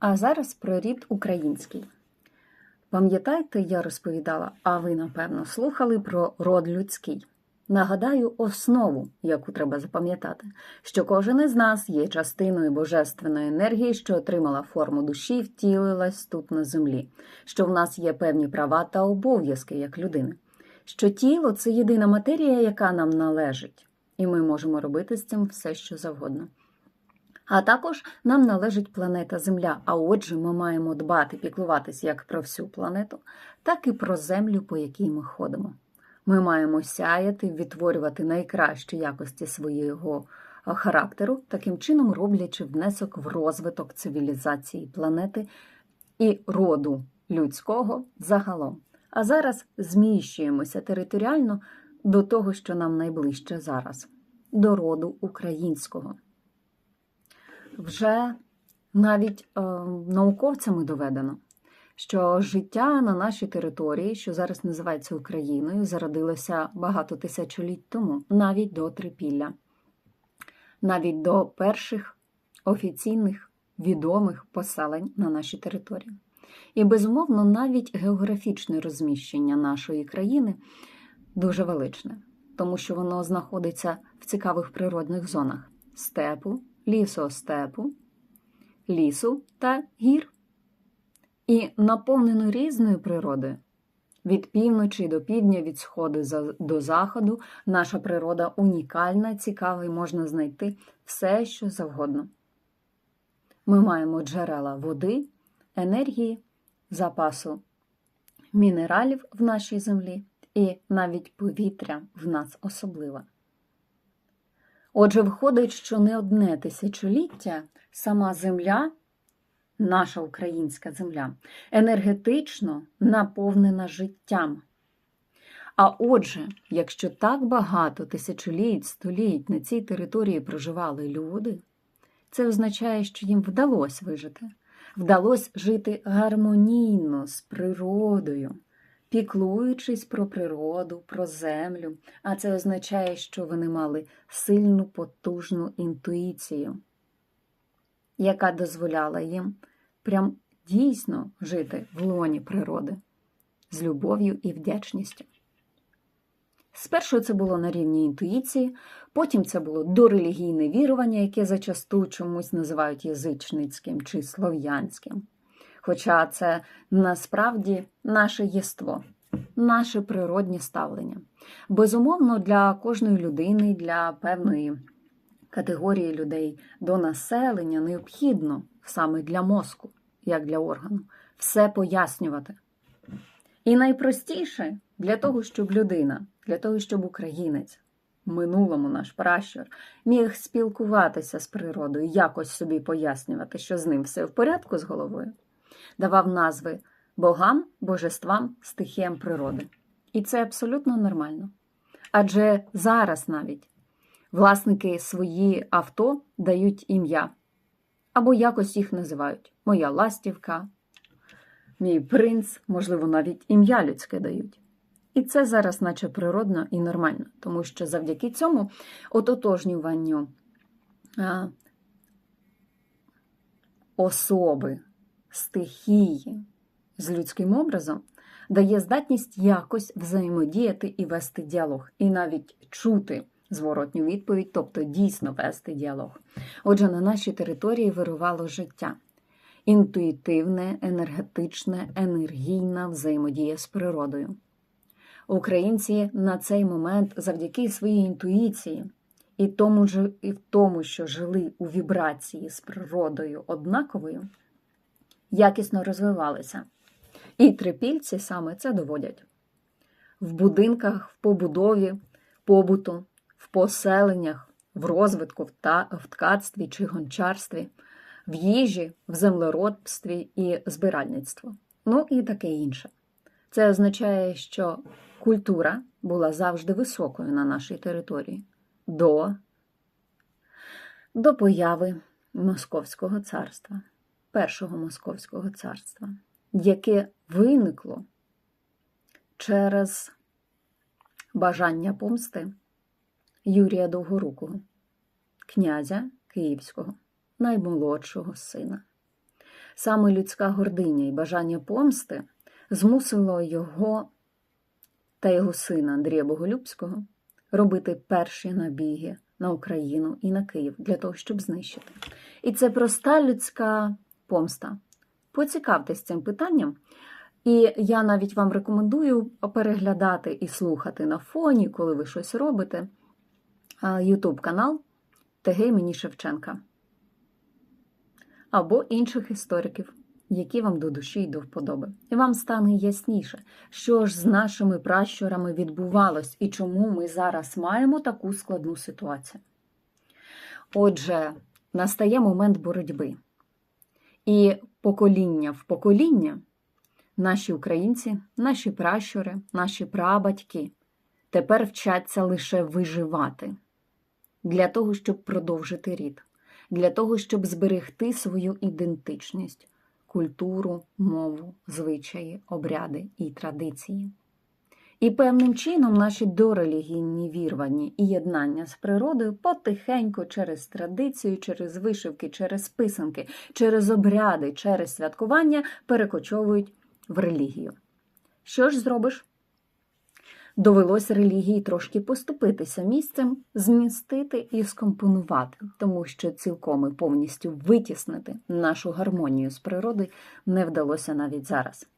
А зараз про рід український. Пам'ятаєте, я розповідала, а ви, напевно, слухали про род людський. Нагадаю основу, яку треба запам'ятати, що кожен із нас є частиною божественної енергії, що отримала форму душі і втілилась тут на землі, що в нас є певні права та обов'язки як людини, що тіло це єдина матерія, яка нам належить, і ми можемо робити з цим все, що завгодно. А також нам належить планета Земля, а отже, ми маємо дбати, піклуватись як про всю планету, так і про землю, по якій ми ходимо. Ми маємо сяяти, відтворювати найкращі якості свого характеру, таким чином роблячи внесок в розвиток цивілізації планети і роду людського загалом. А зараз зміщуємося територіально до того, що нам найближче зараз, до роду українського. Вже навіть е, науковцями доведено, що життя на нашій території, що зараз називається Україною, зародилося багато тисячоліть тому, навіть до трипілля, навіть до перших офіційних відомих поселень на нашій території. І, безумовно, навіть географічне розміщення нашої країни дуже величне, тому що воно знаходиться в цікавих природних зонах степу, лісостепу, лісу та гір і наповнено різною природою. Від півночі до півдня, від сходу до заходу, наша природа унікальна, цікава і можна знайти все, що завгодно. Ми маємо джерела води, енергії, запасу мінералів в нашій землі і навіть повітря в нас особливе. Отже, виходить, що не одне тисячоліття сама земля наша українська земля, енергетично наповнена життям. А отже, якщо так багато тисячоліть, століть на цій території проживали люди, це означає, що їм вдалося вижити, вдалося жити гармонійно з природою, піклуючись про природу, про землю, а це означає, що вони мали сильну потужну інтуїцію, яка дозволяла їм прям дійсно жити в лоні природи з любов'ю і вдячністю. Спершу це було на рівні інтуїції, потім це було дорелігійне вірування, яке зачасту чомусь називають язичницьким чи слов'янським. Хоча це насправді наше єство, наше природнє ставлення. Безумовно, для кожної людини, для певної категорії людей до населення необхідно саме для мозку, як для органу, все пояснювати. І найпростіше для того, щоб людина, для того, щоб українець, минулому наш пращур, міг спілкуватися з природою, якось собі пояснювати, що з ним все в порядку з головою, давав назви богам, божествам, стихіям природи. І це абсолютно нормально. Адже зараз навіть власники свої авто дають ім'я або якось їх називають. Моя ластівка, мій принц, можливо, навіть ім'я людське дають. І це зараз, наче природно і нормально, тому що завдяки цьому ототожнюванню особи, стихії з людським образом дає здатність якось взаємодіяти і вести діалог, і навіть чути зворотню відповідь, тобто дійсно вести діалог. Отже, на нашій території вирувало життя. Інтуїтивне, енергетичне, енергійна взаємодія з природою. Українці на цей момент завдяки своїй інтуїції і тому, і в тому, що жили у вібрації з природою однаковою, якісно розвивалися. І трипільці саме це доводять. В будинках, в побудові, побуту, в поселеннях, в розвитку, в ткацтві чи гончарстві, в їжі, в землеробстві і збиральництво. Ну і таке інше. Це означає, що культура була завжди високою на нашій території до, до появи Московського царства, Першого Московського царства, яке виникло через бажання помсти Юрія Довгорукого, князя Київського, наймолодшого сина. Саме людська гординя і бажання помсти змусило його та його сина Андрія Боголюбського робити перші набіги на Україну і на Київ для того, щоб знищити. І це проста людська помста. Поцікавтесь цим питанням. І я навіть вам рекомендую переглядати і слухати на фоні, коли ви щось робите, YouTube канал ТГ імені Шевченка або інших істориків, які вам до душі й до вподоби. І вам стане ясніше, що ж з нашими пращурами відбувалось і чому ми зараз маємо таку складну ситуацію. Отже, настає момент боротьби. І покоління в покоління наші українці, наші пращури, наші прабатьки тепер вчаться лише виживати для того, щоб продовжити рід, для того, щоб зберегти свою ідентичність, культуру, мову, звичаї, обряди і традиції. І певним чином наші дорелігійні вірвані і єднання з природою потихеньку через традицію, через вишивки, через писанки, через обряди, через святкування перекочовують в релігію. Що ж зробиш? Довелось релігії трошки поступитися місцем, змістити і скомпонувати, тому що цілком і повністю витіснити нашу гармонію з природи не вдалося навіть зараз.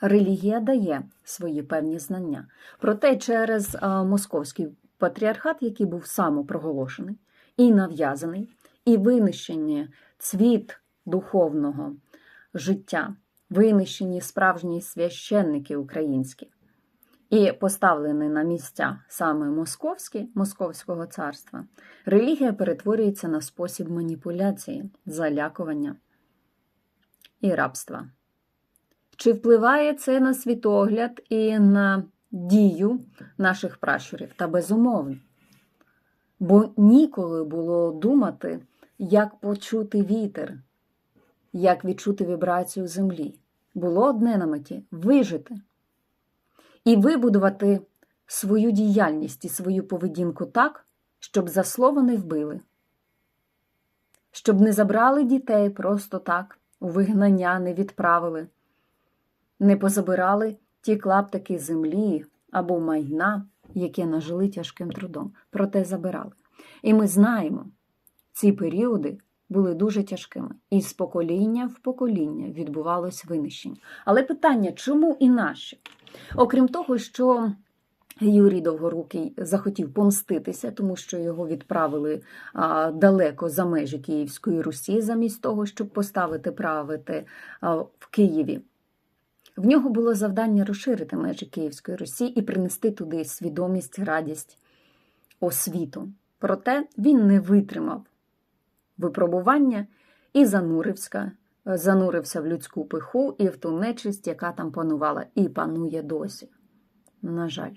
Релігія дає свої певні знання. Проте через московський патріархат, який був самопроголошений і нав'язаний, і винищення цвіт духовного життя, винищені справжні священники українські, і поставлені на місця саме московські, Московського царства, релігія перетворюється на спосіб маніпуляції, залякування і рабства. Чи впливає це на світогляд і на дію наших пращурів? Та безумовно. Бо ніколи було думати, як почути вітер, як відчути вібрацію землі. Було одне на меті вижити і вибудувати свою діяльність і свою поведінку так, щоб за слово не вбили, щоб не забрали дітей просто так, у вигнання не відправили не позабирали ті клаптики землі або майна, яке нажили тяжким трудом, проте забирали. І ми знаємо, ці періоди були дуже тяжкими, і з покоління в покоління відбувалось винищення. Але питання, чому і наші? Окрім того, що Юрій Довгорукий захотів помститися, тому що його відправили а, далеко за межі Київської Русі, замість того, щоб поставити правити а, в Києві. В нього було завдання розширити межі Київської Русі і принести туди свідомість, радість, освіту. Проте він не витримав випробування і занурився, занурився в людську пиху і в ту нечисть, яка там панувала, і панує досі. На жаль,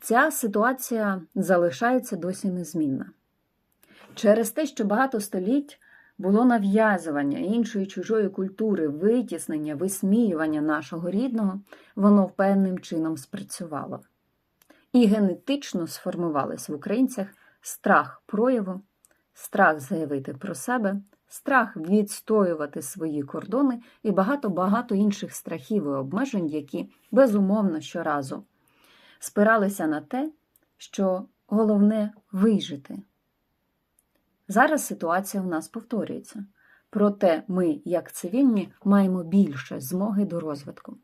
ця ситуація залишається досі незмінна. Через те, що багато століть було нав'язування іншої чужої культури, витіснення, висміювання нашого рідного, воно певним чином спрацювало. І генетично сформувалися в українцях страх прояву, страх заявити про себе, страх відстоювати свої кордони і багато-багато інших страхів і обмежень, які безумовно щоразу спиралися на те, що головне вижити. Зараз ситуація у нас повторюється. Проте ми, як цивільні, маємо більше змоги до розвитку.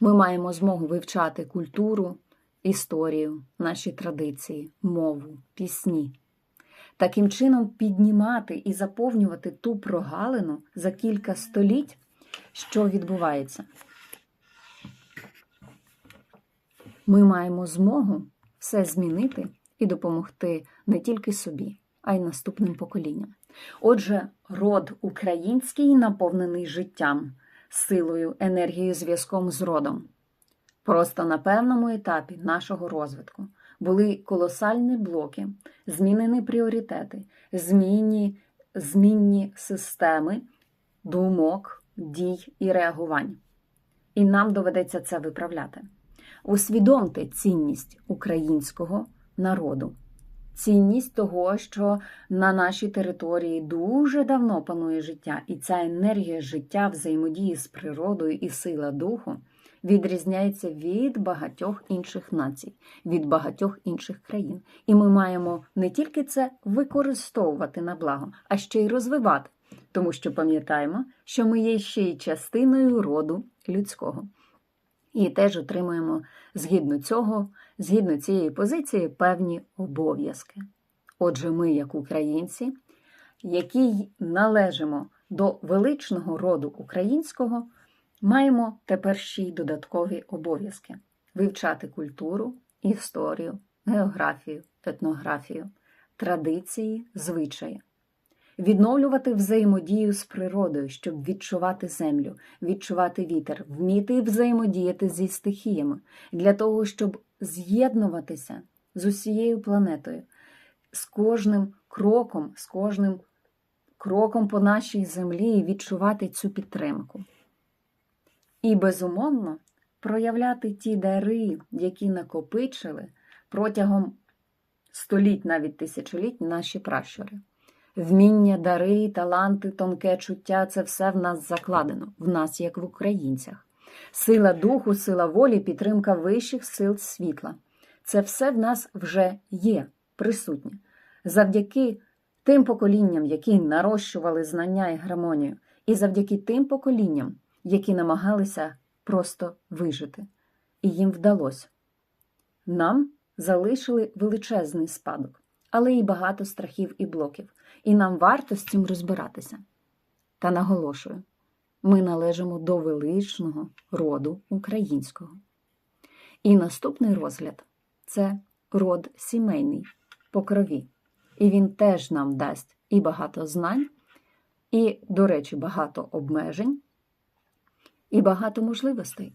Ми маємо змогу вивчати культуру, історію, наші традиції, мову, пісні. Таким чином піднімати і заповнювати ту прогалину за кілька століть, що відбувається. Ми маємо змогу все змінити і допомогти не тільки собі а й наступним поколінням. Отже, род український наповнений життям, силою, енергією, зв'язком з родом. Просто на певному етапі нашого розвитку були колосальні блоки, змінені пріоритети, змінні, змінні системи думок, дій і реагувань. І нам доведеться це виправляти. Усвідомте цінність українського народу цінність того, що на нашій території дуже давно панує життя, і ця енергія життя, взаємодії з природою і сила духу відрізняється від багатьох інших націй, від багатьох інших країн. І ми маємо не тільки це використовувати на благо, а ще й розвивати, тому що пам'ятаємо, що ми є ще й частиною роду людського. І теж отримуємо згідно цього, згідно цієї позиції, певні обов'язки. Отже, ми, як українці, які належимо до величного роду українського, маємо тепер ще й додаткові обов'язки вивчати культуру, історію, географію, етнографію, традиції, звичаї. Відновлювати взаємодію з природою, щоб відчувати землю, відчувати вітер, вміти взаємодіяти зі стихіями, для того, щоб з'єднуватися з усією планетою, з кожним кроком, з кожним кроком по нашій землі і відчувати цю підтримку. І, безумовно, проявляти ті дари, які накопичили протягом століть, навіть тисячоліть наші пращури. Вміння, дари, таланти, тонке чуття це все в нас закладено, в нас, як в українцях. Сила духу, сила волі, підтримка вищих сил світла. Це все в нас вже є присутнє. Завдяки тим поколінням, які нарощували знання і гармонію, і завдяки тим поколінням, які намагалися просто вижити. І їм вдалося. Нам залишили величезний спадок, але і багато страхів і блоків, і нам варто з цим розбиратися. Та наголошую, ми належимо до величного роду українського. І наступний розгляд це род сімейний по крові. І він теж нам дасть і багато знань, і, до речі, багато обмежень, і багато можливостей.